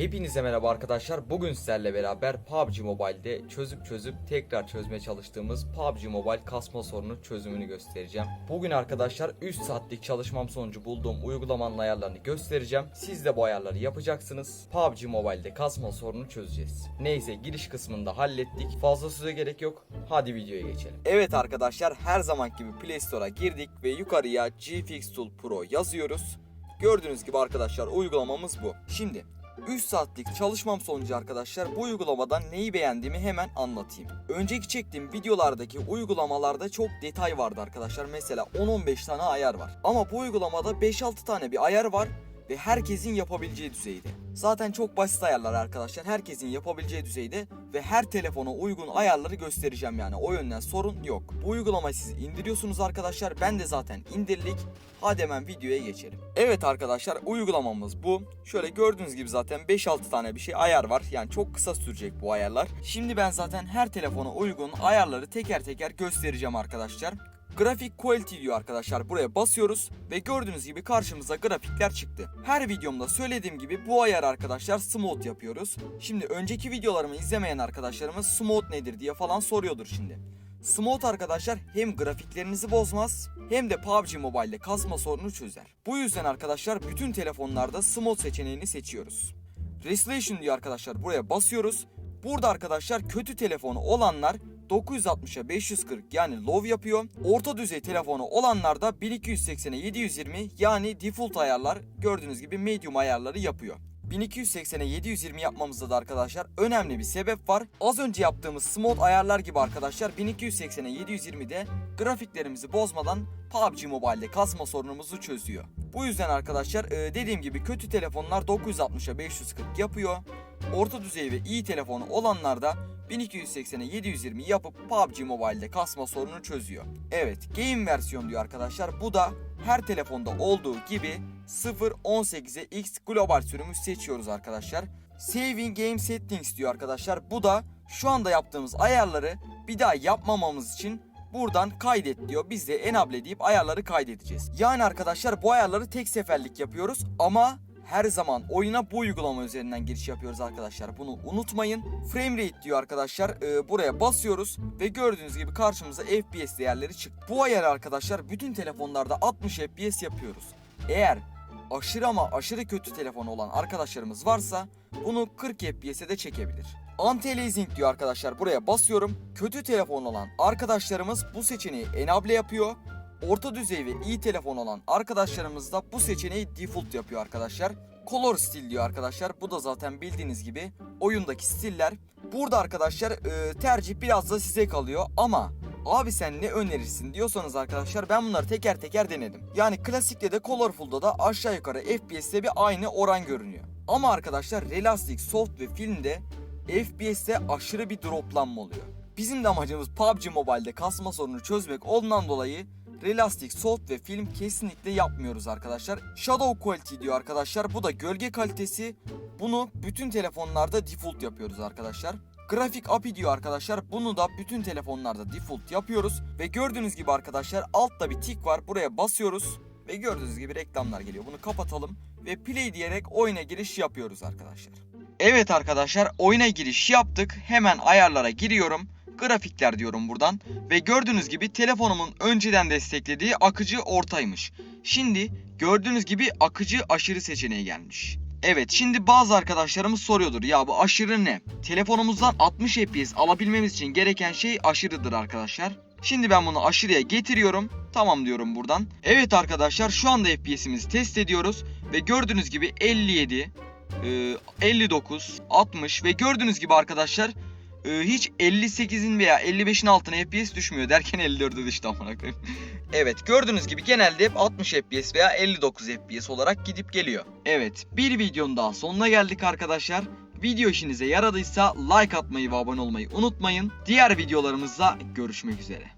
Hepinize merhaba arkadaşlar. Bugün sizlerle beraber PUBG Mobile'de çözüp çözüp tekrar çözmeye çalıştığımız PUBG Mobile kasma sorunu çözümünü göstereceğim. Bugün arkadaşlar 3 saatlik çalışmam sonucu bulduğum uygulamanın ayarlarını göstereceğim. Siz de bu ayarları yapacaksınız. PUBG Mobile'de kasma sorunu çözeceğiz. Neyse giriş kısmında hallettik. Fazla söze gerek yok. Hadi videoya geçelim. Evet arkadaşlar her zaman gibi Play Store'a girdik ve yukarıya GFX Tool Pro yazıyoruz. Gördüğünüz gibi arkadaşlar uygulamamız bu. Şimdi 3 saatlik çalışmam sonucu arkadaşlar bu uygulamadan neyi beğendiğimi hemen anlatayım. Önceki çektiğim videolardaki uygulamalarda çok detay vardı arkadaşlar. Mesela 10-15 tane ayar var. Ama bu uygulamada 5-6 tane bir ayar var ve herkesin yapabileceği düzeyde. Zaten çok basit ayarlar arkadaşlar. Herkesin yapabileceği düzeyde ve her telefona uygun ayarları göstereceğim yani. O yönden sorun yok. Bu uygulamayı siz indiriyorsunuz arkadaşlar. Ben de zaten indirdik. Hadi hemen videoya geçelim. Evet arkadaşlar uygulamamız bu. Şöyle gördüğünüz gibi zaten 5-6 tane bir şey ayar var. Yani çok kısa sürecek bu ayarlar. Şimdi ben zaten her telefona uygun ayarları teker teker göstereceğim arkadaşlar. Grafik Quality diyor arkadaşlar. Buraya basıyoruz ve gördüğünüz gibi karşımıza grafikler çıktı. Her videomda söylediğim gibi bu ayar arkadaşlar Smooth yapıyoruz. Şimdi önceki videolarımı izlemeyen arkadaşlarımız Smooth nedir diye falan soruyordur şimdi. Smooth arkadaşlar hem grafiklerinizi bozmaz hem de PUBG Mobile'de kasma sorunu çözer. Bu yüzden arkadaşlar bütün telefonlarda Smooth seçeneğini seçiyoruz. Resolution diyor arkadaşlar buraya basıyoruz. Burada arkadaşlar kötü telefonu olanlar 960'a 540 yani low yapıyor. Orta düzey telefonu olanlar da 1280'e 720 yani default ayarlar gördüğünüz gibi medium ayarları yapıyor. 1280'e 720 yapmamızda da arkadaşlar önemli bir sebep var. Az önce yaptığımız smooth ayarlar gibi arkadaşlar 1280'e 720'de grafiklerimizi bozmadan PUBG Mobile'de kasma sorunumuzu çözüyor. Bu yüzden arkadaşlar e, dediğim gibi kötü telefonlar 960'a 540 yapıyor. Orta düzey ve iyi telefonu olanlar da 1280'e 720 yapıp PUBG Mobile'de kasma sorunu çözüyor. Evet game versiyon diyor arkadaşlar. Bu da her telefonda olduğu gibi 0.18'e X global sürümü seçiyoruz arkadaşlar. Saving Game Settings diyor arkadaşlar. Bu da şu anda yaptığımız ayarları bir daha yapmamamız için buradan kaydet diyor. Biz de enable deyip ayarları kaydedeceğiz. Yani arkadaşlar bu ayarları tek seferlik yapıyoruz ama her zaman oyuna bu uygulama üzerinden giriş yapıyoruz arkadaşlar. Bunu unutmayın. Frame rate diyor arkadaşlar. Ee, buraya basıyoruz ve gördüğünüz gibi karşımıza FPS değerleri çıktı. Bu ayarı arkadaşlar bütün telefonlarda 60 FPS yapıyoruz. Eğer aşırı ama aşırı kötü telefon olan arkadaşlarımız varsa bunu 40 FPS'e de çekebilir. Anti-aliasing diyor arkadaşlar buraya basıyorum. Kötü telefon olan arkadaşlarımız bu seçeneği enable yapıyor. Orta düzey ve iyi telefon olan arkadaşlarımız da bu seçeneği default yapıyor arkadaşlar. Color stil diyor arkadaşlar. Bu da zaten bildiğiniz gibi oyundaki stiller. Burada arkadaşlar e, tercih biraz da size kalıyor ama Abi sen ne önerirsin diyorsanız arkadaşlar ben bunları teker teker denedim. Yani klasikte de Colorful'da da aşağı yukarı FPS'te bir aynı oran görünüyor. Ama arkadaşlar Realistic, Soft ve Film'de FPS'te aşırı bir droplanma oluyor. Bizim de amacımız PUBG Mobile'de kasma sorunu çözmek olduğundan dolayı Realistic, Soft ve Film kesinlikle yapmıyoruz arkadaşlar. Shadow Quality diyor arkadaşlar. Bu da gölge kalitesi. Bunu bütün telefonlarda default yapıyoruz arkadaşlar. Grafik API diyor arkadaşlar. Bunu da bütün telefonlarda default yapıyoruz. Ve gördüğünüz gibi arkadaşlar altta bir tik var. Buraya basıyoruz. Ve gördüğünüz gibi reklamlar geliyor. Bunu kapatalım. Ve play diyerek oyuna giriş yapıyoruz arkadaşlar. Evet arkadaşlar oyuna giriş yaptık. Hemen ayarlara giriyorum. Grafikler diyorum buradan. Ve gördüğünüz gibi telefonumun önceden desteklediği akıcı ortaymış. Şimdi gördüğünüz gibi akıcı aşırı seçeneği gelmiş. Evet şimdi bazı arkadaşlarımız soruyordur ya bu aşırı ne? Telefonumuzdan 60 FPS alabilmemiz için gereken şey aşırıdır arkadaşlar. Şimdi ben bunu aşırıya getiriyorum. Tamam diyorum buradan. Evet arkadaşlar şu anda FPS'imizi test ediyoruz. Ve gördüğünüz gibi 57, e, 59, 60 ve gördüğünüz gibi arkadaşlar hiç 58'in veya 55'in altına FPS düşmüyor derken 54'e düştü amına koyayım. evet gördüğünüz gibi genelde hep 60 FPS veya 59 FPS olarak gidip geliyor. Evet bir videonun daha sonuna geldik arkadaşlar. Video işinize yaradıysa like atmayı ve abone olmayı unutmayın. Diğer videolarımızda görüşmek üzere.